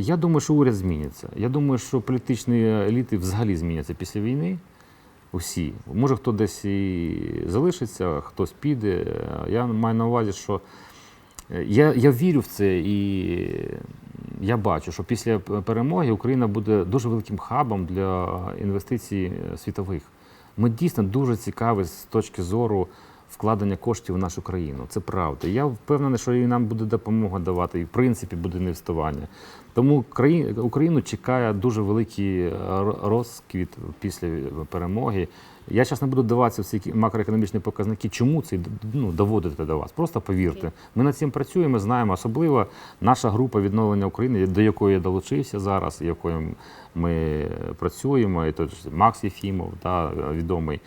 Я думаю, що уряд зміниться. Я думаю, що політичні еліти взагалі зміняться після війни. Усі. Може, хто десь і залишиться, хтось піде. Я маю на увазі, що е, я, я вірю в це і я бачу, що після перемоги Україна буде дуже великим хабом для інвестицій світових. Ми дійсно дуже цікаві з точки зору вкладення коштів в нашу країну. Це правда. Я впевнений, що і нам буде допомога давати, і в принципі буде інвестування. Тому Україну чекає дуже великий е, розквіт після перемоги. Я зараз не буду даватися в ці макроекономічні показники. Чому це ну, доводити до вас? Просто повірте. Ми над цим працюємо, знаємо. Особливо наша група відновлення України, до якої я долучився зараз, якою ми працюємо. І тут ж Макс Єфімов, да, відомий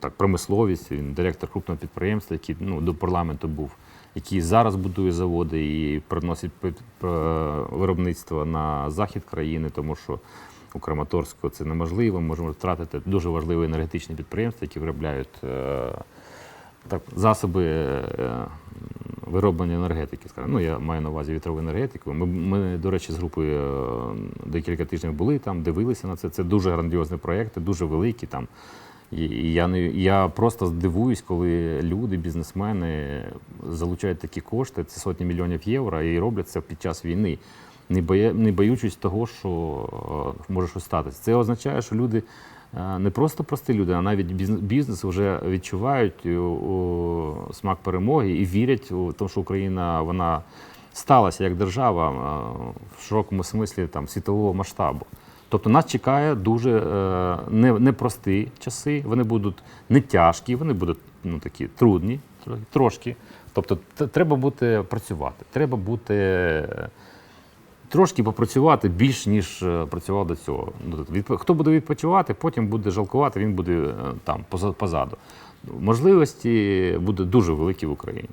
так, промисловість, він директор крупного підприємства, який ну, до парламенту був, який зараз будує заводи і приносить виробництво на захід країни, тому що у Краматорську це неможливо. Можемо втратити дуже важливе енергетичне підприємство, які виробляють е, так, засоби е, вироблення енергетики. скажімо. Ну, я маю на увазі вітрову енергетику. Ми, ми, до речі, з групою е, декілька тижнів були там, дивилися на це. Це дуже грандіозні проєкти, дуже великі там. І я, не, я просто здивуюсь, коли люди, бізнесмени залучають такі кошти, це сотні мільйонів євро, і роблять це під час війни, не, боя, не боючись того, що е, може щось статися. Це означає, що люди е, не просто прості люди, а навіть бізнес, вже відчувають у смак перемоги і вірять у те, що Україна вона сталася як держава е, в широкому смислі там, світового масштабу. Тобто нас чекає дуже е, не- непрості часи, вони будуть не тяжкі, вони будуть ну, такі трудні трошки. Тобто треба бути працювати, треба бути е, трошки попрацювати більш, ніж е, працював до цього. Ну, тобто Хто буде відпочивати, потім буде жалкувати, він буде е, там поза- позаду. Можливості буде дуже великі в Україні.